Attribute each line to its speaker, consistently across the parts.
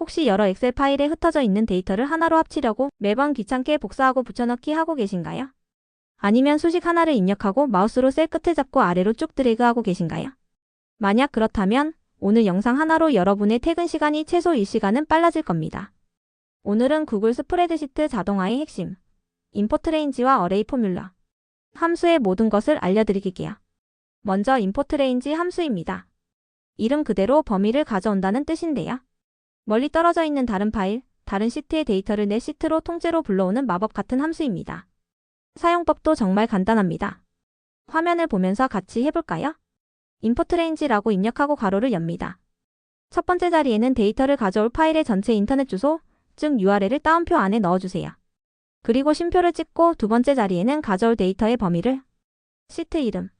Speaker 1: 혹시 여러 엑셀 파일에 흩어져 있는 데이터를 하나로 합치려고 매번 귀찮게 복사하고 붙여넣기 하고 계신가요? 아니면 수식 하나를 입력하고 마우스로 셀 끝을 잡고 아래로 쭉 드래그하고 계신가요? 만약 그렇다면 오늘 영상 하나로 여러분의 퇴근 시간이 최소 1시간은 빨라질 겁니다. 오늘은 구글 스프레드시트 자동화의 핵심, 임포트 레인지와 어레이 포뮬러, 함수의 모든 것을 알려드릴게요. 먼저 임포트 레인지 함수입니다. 이름 그대로 범위를 가져온다는 뜻인데요. 멀리 떨어져 있는 다른 파일, 다른 시트의 데이터를 내 시트로 통째로 불러오는 마법 같은 함수입니다. 사용법도 정말 간단합니다. 화면을 보면서 같이 해볼까요? 임포트 레인지라고 입력하고 가로를 엽니다. 첫 번째 자리에는 데이터를 가져올 파일의 전체 인터넷 주소, 즉 URL을 따옴표 안에 넣어주세요. 그리고 쉼표를 찍고 두 번째 자리에는 가져올 데이터의 범위를 시트 이름,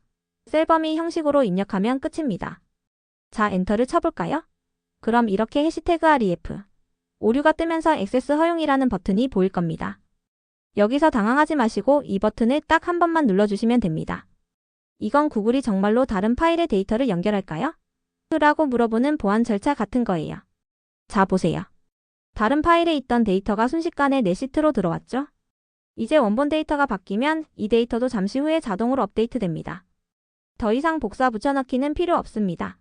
Speaker 1: 셀 범위 형식으로 입력하면 끝입니다. 자, 엔터를 쳐볼까요? 그럼 이렇게 해시태그 ref, 오류가 뜨면서 액세스 허용이라는 버튼이 보일 겁니다. 여기서 당황하지 마시고 이 버튼을 딱 한 번만 눌러주시면 됩니다. 이건 구글이 정말로 다른 파일의 데이터를 연결할까요? 라고 물어보는 보안 절차 같은 거예요. 자, 보세요. 다른 파일에 있던 데이터가 순식간에 내 시트로 들어왔죠? 이제 원본 데이터가 바뀌면 이 데이터도 잠시 후에 자동으로 업데이트 됩니다. 더 이상 복사 붙여넣기는 필요 없습니다.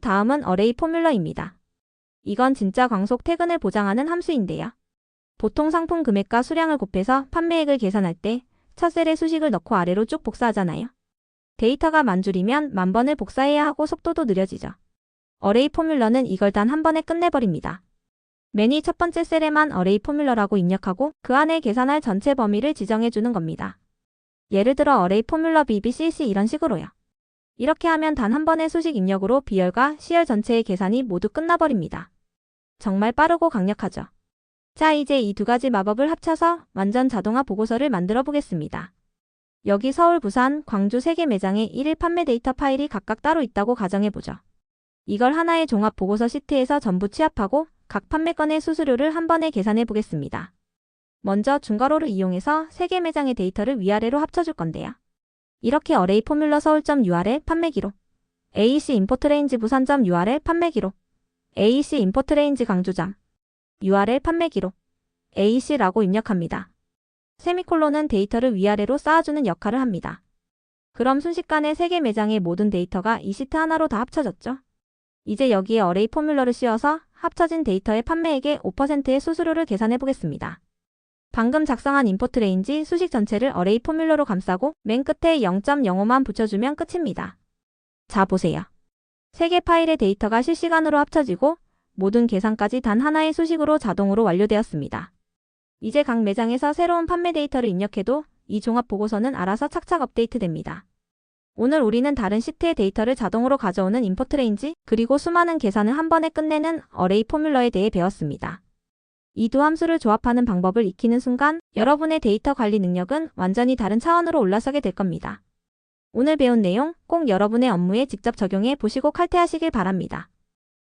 Speaker 1: 다음은 어레이 포뮬러입니다. 이건 진짜 광속 퇴근을 보장하는 함수인데요. 보통 상품 금액과 수량을 곱해서 판매액을 계산할 때 첫 셀에 수식을 넣고 아래로 쭉 복사하잖아요. 데이터가 만 줄이면 만 번을 복사해야 하고 속도도 느려지죠. 어레이 포뮬러는 이걸 단 한 번에 끝내버립니다. 맨이 첫 번째 셀에만 어레이 포뮬러라고 입력하고 그 안에 계산할 전체 범위를 지정해주는 겁니다. 예를 들어 어레이 포뮬러 BBCC 이런 식으로요. 이렇게 하면 단 한 번의 수식 입력으로 비열과 시열 전체의 계산이 모두 끝나버립니다. 정말 빠르고 강력하죠. 자, 이제 이 두 가지 마법을 합쳐서 완전 자동화 보고서를 만들어 보겠습니다. 여기 서울, 부산, 광주 3개 매장의 1일 판매 데이터 파일이 각각 따로 있다고 가정해보죠. 이걸 하나의 종합 보고서 시트에서 전부 취합하고 각 판매건의 수수료를 한 번에 계산해 보겠습니다. 먼저 중괄호를 이용해서 3개 매장의 데이터를 위아래로 합쳐줄 건데요. 이렇게 어레이 포뮬러 서울.url URL 판매 기록 AEC 임포트 레인지 부산.url URL 판매 기록 AEC 임포트 레인지 광주점 URL 판매 기록 AEC라고 입력합니다. 세미콜론은 데이터를 위아래로 쌓아주는 역할을 합니다. 그럼 순식간에 3개 매장의 모든 데이터가 이 시트 하나로 다 합쳐졌죠? 이제 여기에 어레이 포뮬러를 씌워서 합쳐진 데이터의 판매액의 5%의 수수료를 계산해 보겠습니다. 방금 작성한 임포트 레인지 수식 전체를 어레이 포뮬러로 감싸고 맨 끝에 0.05만 붙여주면 끝입니다. 자, 보세요. 3개 파일의 데이터가 실시간으로 합쳐지고 모든 계산까지 단 하나의 수식으로 자동으로 완료되었습니다. 이제 각 매장에서 새로운 판매 데이터를 입력해도 이 종합 보고서는 알아서 착착 업데이트 됩니다. 오늘 우리는 다른 시트의 데이터를 자동으로 가져오는 임포트 레인지 그리고 수많은 계산을 한 번에 끝내는 어레이 포뮬러에 대해 배웠습니다. 이 두 함수를 조합하는 방법을 익히는 순간 여러분의 데이터 관리 능력은 완전히 다른 차원으로 올라서게 될 겁니다. 오늘 배운 내용 꼭 여러분의 업무에 직접 적용해 보시고 칼퇴하시길 바랍니다.